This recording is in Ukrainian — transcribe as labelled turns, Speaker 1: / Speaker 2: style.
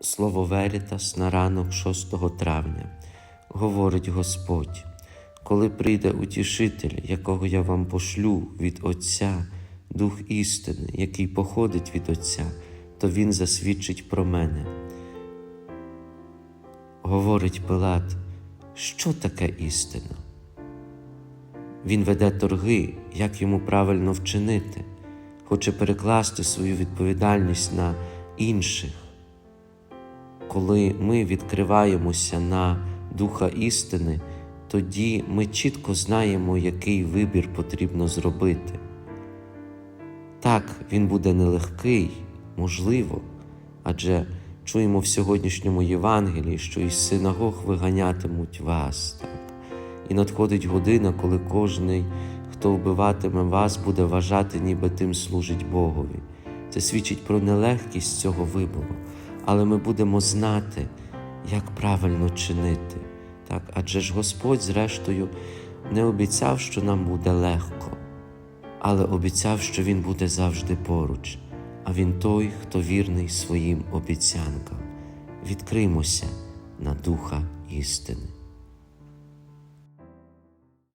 Speaker 1: Слово Верітас на ранок 6 травня. Говорить Господь, коли прийде утішитель, якого я вам пошлю від Отця, Дух істини, який походить від Отця, то Він засвідчить про мене. Говорить Пилат, що таке істина? Він веде торги, як йому правильно вчинити, хоче перекласти свою відповідальність на інших. Коли ми відкриваємося на Духа істини, тоді ми чітко знаємо, який вибір потрібно зробити. Так, він буде нелегкий, можливо, адже чуємо в сьогоднішньому Євангелії, що із синагог виганятимуть вас. Так? І надходить година, коли кожний, хто вбиватиме вас, буде вважати, ніби тим служить Богові. Це свідчить про нелегкість цього вибору, але ми будемо знати, як правильно чинити. Так? Адже ж Господь, зрештою, не обіцяв, що нам буде легко, але обіцяв, що Він буде завжди поруч, а Він той, хто вірний своїм обіцянкам. Відкриймося на Духа істини.